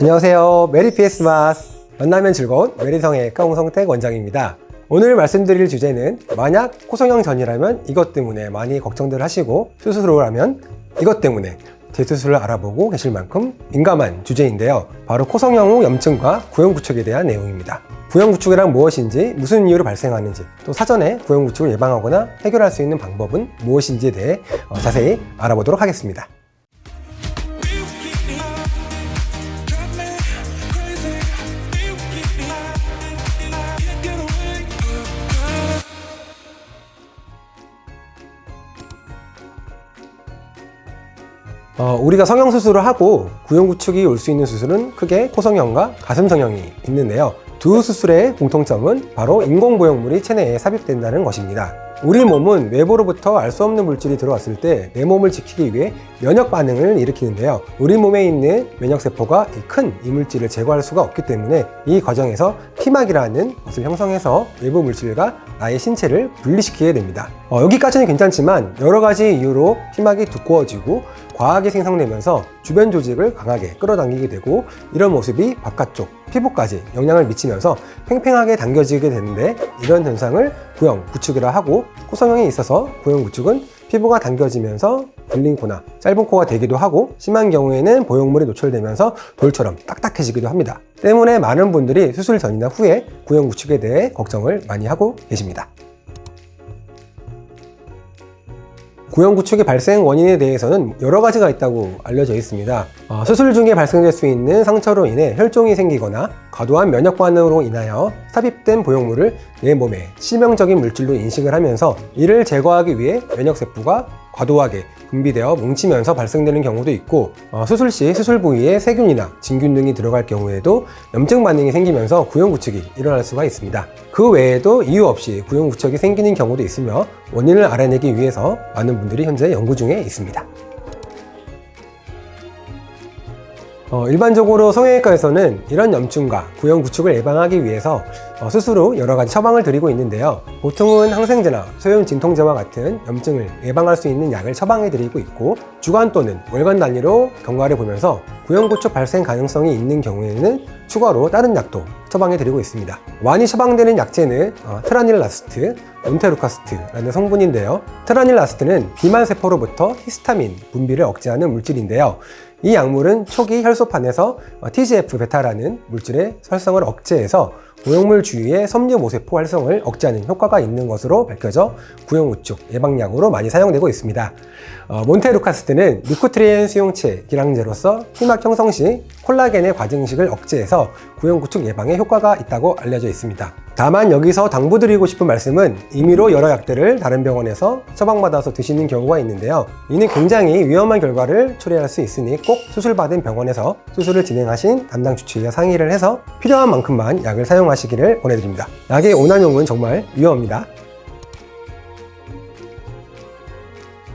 안녕하세요. 메리 PS 마스 만나면 즐거운 메리성의 홍성택 원장입니다. 오늘 말씀드릴 주제는 만약 코성형 전이라면 이것 때문에 많이 걱정들 하시고 수술을 하면 이것 때문에 재수술을 알아보고 계실 만큼 민감한 주제인데요. 바로 코성형 후 염증과 구형 구축에 대한 내용입니다. 구형 구축이란 무엇인지, 무슨 이유로 발생하는지, 또 사전에 구형 구축을 예방하거나 해결할 수 있는 방법은 무엇인지에 대해 어, 자세히 알아보도록 하겠습니다. 어, 우리가 성형 수술을 하고 구형 구축이 올 수 있는 수술은 크게 코성형과 가슴 성형이 있는데요. 두 수술의 공통점은 바로 인공 보형물이 체내에 삽입된다는 것입니다. 우리 몸은 외부로부터 알 수 없는 물질이 들어왔을 때 내 몸을 지키기 위해 면역 반응을 일으키는데요. 우리 몸에 있는 면역 세포가 큰 이물질을 제거할 수가 없기 때문에 이 과정에서 피막이라는 것을 형성해서 외부 물질과 나의 신체를 분리시키게 됩니다. 어, 여기까지는 괜찮지만 여러 가지 이유로 피막이 두꺼워지고 과하게 생성되면서 주변 조직을 강하게 끌어당기게 되고 이런 모습이 바깥쪽 피부까지 영향을 미치면서 팽팽하게 당겨지게 되는데 이런 현상을 구형 구축이라 하고 코성형에 있어서 구형 구축은 피부가 당겨지면서 불린 코나 짧은 코가 되기도 하고 심한 경우에는 보형물이 노출되면서 돌처럼 딱딱해지기도 합니다. 때문에 많은 분들이 수술 전이나 후에 구형 구축에 대해 걱정을 많이 하고 계십니다. 구형 구축의 발생 원인에 대해서는 여러 가지가 있다고 알려져 있습니다. 어, 수술 중에 발생될 수 있는 상처로 인해 혈종이 생기거나 과도한 면역 반응으로 인하여 삽입된 보형물을 내 몸에 치명적인 물질로 인식을 하면서 이를 제거하기 위해 면역세포가 과도하게 분비되어 뭉치면서 발생되는 경우도 있고 어, 수술 시 수술 부위에 세균이나 진균 등이 들어갈 경우에도 염증 반응이 생기면서 구형 구축이 일어날 수가 있습니다. 그 외에도 이유 없이 구형 구축이 생기는 경우도 있으며 원인을 알아내기 위해서 많은 분들이 현재 연구 중에 있습니다. 어, 일반적으로 성형외과에서는 이런 염증과 구형 구축을 예방하기 위해서 어, 후 여러 가지 처방을 드리고 있는데요. 보통은 항생제나 소염 진통제와 같은 염증을 예방할 수 있는 약을 처방해 드리고 있고 주간 또는 월간 단위로 경과를 보면서 구형 구축 발생 가능성이 있는 경우에는 추가로 다른 약도 처방해 드리고 있습니다. 많이 처방되는 약제는 어, 트라닐라스트, 온테루카스트라는 성분인데요. 트라닐라스트는 비만 세포로부터 히스타민 분비를 억제하는 물질인데요. 이 약물은 초기 혈소판에서 TGF-베타라는 물질의 활성을 억제해서 고형물 주위의 섬유 모세포 활성을 억제하는 효과가 있는 것으로 밝혀져 구형 우축 예방약으로 많이 사용되고 있습니다. 어, 몬테루카스트는 리코트리엔 수용체 기량제로서 피막 형성 시 콜라겐의 과증식을 억제해서 구형 구축 예방에 효과가 있다고 알려져 있습니다. 다만 여기서 당부드리고 싶은 말씀은 임의로 여러 약들을 다른 병원에서 처방받아서 드시는 경우가 있는데요. 이는 굉장히 위험한 결과를 초래할 수 있으니 꼭 수술받은 병원에서 수술을 진행하신 담당 주치의와 상의를 해서 필요한 만큼만 약을 사용 하시기를 권해드립니다. 약의 오남용은 정말 위험합니다.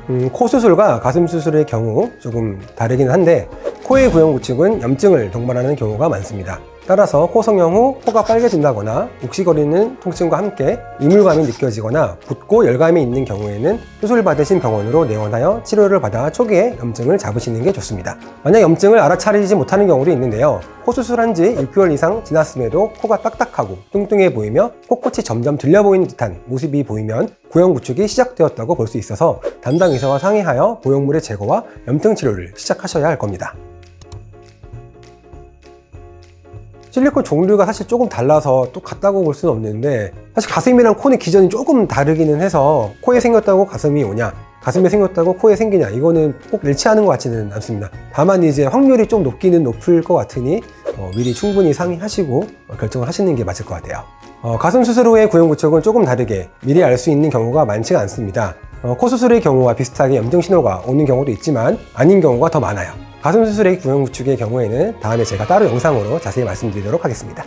음, 코 수술과 가슴 수술의 경우 조금 다르긴 한데 코의 구형 구축은 염증을 동반하는 경우가 많습니다. 따라서 코 성형 후 코가 빨개진다거나 욱시거리는 통증과 함께 이물감이 느껴지거나 붓고 열감이 있는 경우에는 수술 받으신 병원으로 내원하여 치료를 받아 초기에 염증을 잡으시는 게 좋습니다. 만약 염증을 알아차리지 못하는 경우도 있는데요. 코 수술한 지 6개월 이상 지났음에도 코가 딱딱하고 뚱뚱해 보이며 코끝이 점점 들려 보이는 듯한 모습이 보이면 구형 구축이 시작되었다고 볼 수 있어서 담당 의사와 상의하여 보형물의 제거와 염증 치료를 시작하셔야 할 겁니다. 실리콘 종류가 사실 조금 달라서 또 같다고 볼 수는 없는데 사실 가슴이랑 코는 기전이 조금 다르기는 해서 코에 생겼다고 가슴이 오냐 가슴에 생겼다고 코에 생기냐 이거는 꼭 일치하는 것 같지는 않습니다. 다만 이제 확률이 좀 높기는 높을 것 같으니 어, 미리 충분히 상의하시고 어, 결정을 하시는 게 맞을 것 같아요. 어, 가슴 수술 후의 구형 구축은 조금 다르게 미리 알 수 있는 경우가 많지가 않습니다. 어, 코 수술의 경우와 비슷하게 염증 신호가 오는 경우도 있지만 아닌 경우가 더 많아요 가슴 수술의 구형 구축의 경우에는 다음에 제가 따로 영상으로 자세히 말씀드리도록 하겠습니다.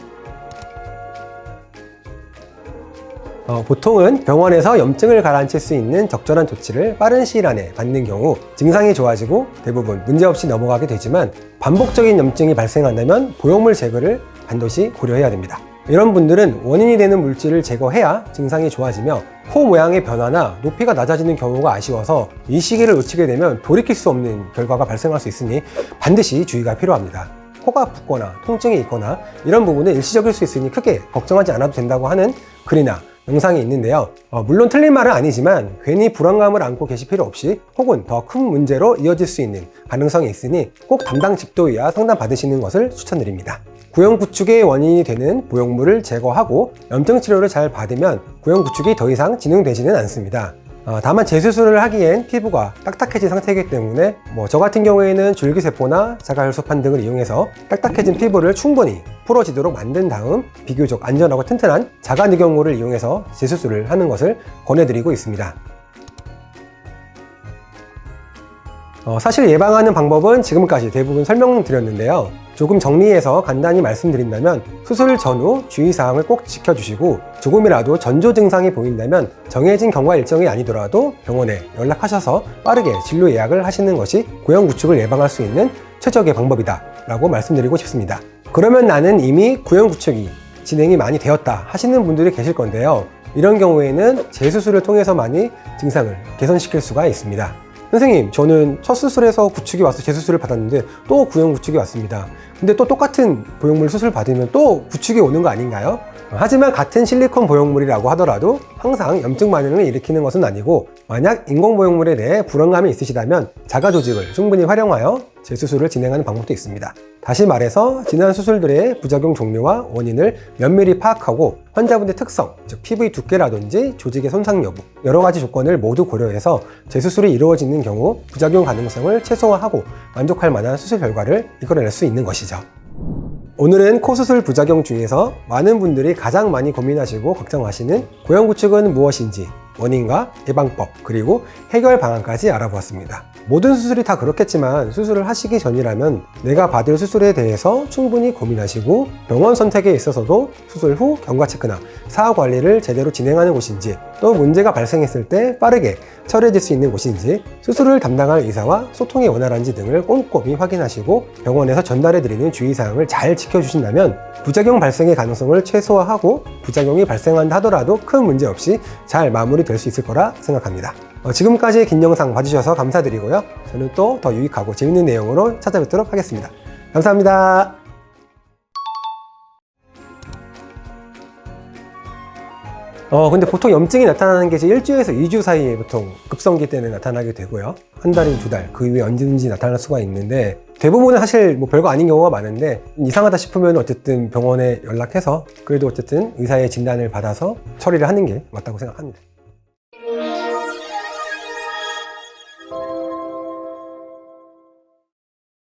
어, 보통은 병원에서 염증을 가라앉힐 수 있는 적절한 조치를 빠른 시일 안에 받는 경우 증상이 좋아지고 대부분 문제없이 넘어가게 되지만 반복적인 염증이 발생한다면 보형물 제거를 반드시 고려해야 됩니다. 이런 분들은 원인이 되는 물질을 제거해야 증상이 좋아지며 코 모양의 변화나 높이가 낮아지는 경우가 아쉬워서 이 시기를 놓치게 되면 돌이킬 수 없는 결과가 발생할 수 있으니 반드시 주의가 필요합니다. 코가 붓거나 통증이 있거나 이런 부분은 일시적일 수 있으니 크게 걱정하지 않아도 된다고 하는 글이나 영상이 있는데요. 어, 물론 틀린 말은 아니지만 괜히 불안감을 안고 계실 필요 없이 혹은 더 큰 문제로 이어질 수 있는 가능성이 있으니 꼭 담당 집도의와 상담 받으시는 것을 추천드립니다. 구형 구축의 원인이 되는 부용물을 제거하고 염증 치료를 잘 받으면 구형 구축이 더 이상 진행되지는 않습니다. 어, 다만 재수술을 하기엔 피부가 딱딱해진 상태이기 때문에 뭐 저 같은 경우에는 줄기세포나 자가혈소판 등을 이용해서 딱딱해진 피부를 충분히 풀어지도록 만든 다음 비교적 안전하고 튼튼한 자가늑경물을 이용해서 재수술을 하는 것을 권해드리고 있습니다. 어, 사실 예방하는 방법은 지금까지 대부분 설명드렸는데요. 조금 정리해서 간단히 말씀드린다면 수술 전후 주의사항을 꼭 지켜주시고 조금이라도 전조 증상이 보인다면 정해진 경과 일정이 아니더라도 병원에 연락하셔서 빠르게 진료 예약을 하시는 것이 고형 구축을 예방할 수 있는 최적의 방법이다 라고 말씀드리고 싶습니다. 그러면 나는 이미 구형 구축이 진행이 많이 되었다 하시는 분들이 계실 건데요. 이런 경우에는 재수술을 통해서만이 증상을 개선시킬 수가 있습니다. 선생님, 저는 첫 수술에서 구축이 와서 재수술을 받았는데 또 구형 구축이 왔습니다. 근데 또 똑같은 보형물 수술 받으면 또 구축이 오는 거 아닌가요? 하지만 같은 실리콘 보형물이라고 하더라도 항상 염증 반응을 일으키는 것은 아니고 만약 인공 보형물에 대해 불안감이 있으시다면 자가 조직을 충분히 활용하여 재수술을 진행하는 방법도 있습니다. 다시 말해서 지난 수술들의 부작용 종류와 원인을 면밀히 파악하고 환자분의 특성, 즉 피부의 두께라든지 조직의 손상 여부 여러 가지 조건을 모두 고려해서 재수술이 이루어지는 경우 부작용 가능성을 최소화하고 만족할 만한 수술 결과를 이끌어낼 수 있는 것이죠. 오늘은 코 수술 부작용 중에서 많은 분들이 가장 많이 고민하시고 걱정하시는 고형 구축은 무엇인지 원인과 예방법 그리고 해결 방안까지 알아보았습니다. 모든 수술이 다 그렇겠지만 수술을 하시기 전이라면 내가 받을 수술에 대해서 충분히 고민하시고 병원 선택에 있어서도 수술 후 경과 체크나 사후 관리를 제대로 진행하는 곳인지 또 문제가 발생했을 때 빠르게 처리해질 수 있는 곳인지 수술을 담당할 의사와 소통이 원활한지 등을 꼼꼼히 확인하시고 병원에서 전달해드리는 주의사항을 잘 지켜주신다면 부작용 발생의 가능성을 최소화하고 부작용이 발생한다 하더라도 큰 문제 없이 잘 마무리 될 수 있을 거라 생각합니다. 어, 지금까지 긴 영상 봐주셔서 감사드리고요. 저는 또 더 유익하고 재밌는 내용으로 찾아뵙도록 하겠습니다. 감사합니다. 어, 근데 보통 염증이 나타나는 게 이제 1주에서 2주 사이에 보통 급성기 때는 나타나게 되고요. 한 달인 두 달, 그 이후에 언제든지 나타날 수가 있는데 대부분은 사실 뭐 별거 아닌 경우가 많은데 이상하다 싶으면 어쨌든 병원에 연락해서 그래도 어쨌든 의사의 진단을 받아서 처리를 하는 게 맞다고 생각합니다.